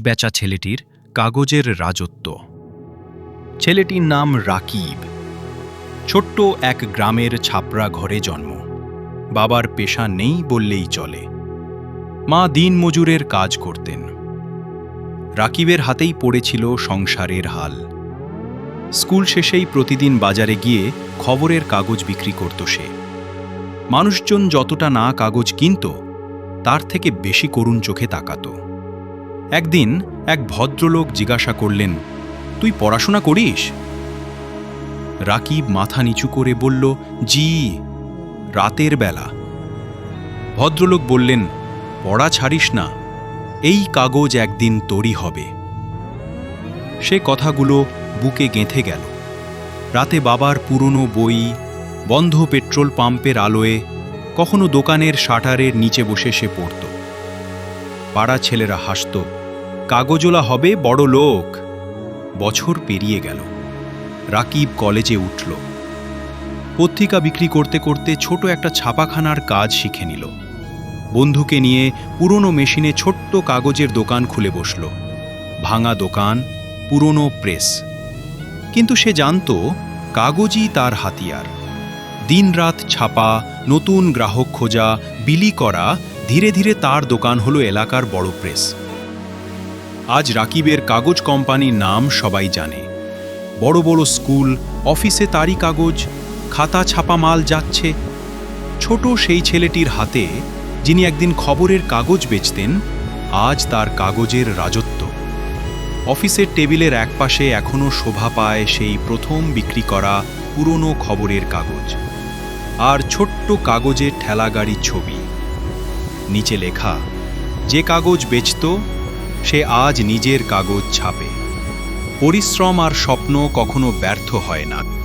বেচা ছেলেটির কাগজের রাজত্ব। ছেলেটির নাম রাকিব। ছোট্ট এক গ্রামের ছাপরা ঘরে জন্ম। বাবার পেশা নেই বললেই চলে। মা দিন মজুরের কাজ করতেন। রাকিবের হাতেই পড়েছিল সংসারের হাল। স্কুল শেষেই প্রতিদিন বাজারে গিয়ে খবরের কাগজ বিক্রি করত সে। মানুষজন যতটা না কাগজ কিনত, তার থেকে বেশি করুণ চোখে তাকাত। একদিন এক ভদ্রলোক জিজ্ঞাসা করলেন, তুই পড়াশোনা করিস? রাকিব মাথা নিচু করে বলল, জি, রাতের বেলা। ভদ্রলোক বললেন, পড়া ছাড়িস না, এই কাগজ একদিন তোরই হবে। সে কথাগুলো বুকে গেঁথে গেল। রাতে বাবার পুরনো বই, বন্ধ পেট্রোল পাম্পের আলোয়, কখনো দোকানের শাটারের নিচে বসে সে পড়ত। পাড়া ছেলেরা হাসত কাগজোলা হবে বড় লোক। বছর পেরিয়ে গেল। রাকিব কলেজে উঠল। পত্রিকা বিক্রি করতে করতে ছোট একটা ছাপাখানার কাজ শিখে নিল। বন্ধুকে নিয়ে পুরনো মেশিনে ছোট্ট কাগজের দোকান খুলে বসল। ভাঙা দোকান, পুরনো প্রেস। কিন্তু সে জানত, কাগজই তার হাতিয়ার। দিনরাত ছাপা, নতুন গ্রাহক খোঁজা, বিলি করা, ধীরে ধীরে তার দোকান হলো এলাকার বড় প্রেস। আজ রাকিবের কাগজ কোম্পানির নাম সবাই জানে। বড় বড় স্কুল, অফিসে তারই কাগজ, খাতা ছাপা মাল যাচ্ছে। ছোট সেই ছেলেটির হাতে যিনি একদিন খবরের কাগজ বেচতেন, আজ তার কাগজের রাজত্ব। অফিসের টেবিলের একপাশে এখনও শোভা পায় সেই প্রথম বিক্রি করা পুরনো খবরের কাগজ। আর ছোট্ট কাগজের ঠেলাগাড়ির ছবি। নিচে লেখা, যে কাগজ বেচত সে আজ নিজের কাগজ ছাপে। পরিশ্রম আর স্বপ্ন কখনো ব্যর্থ হয় না।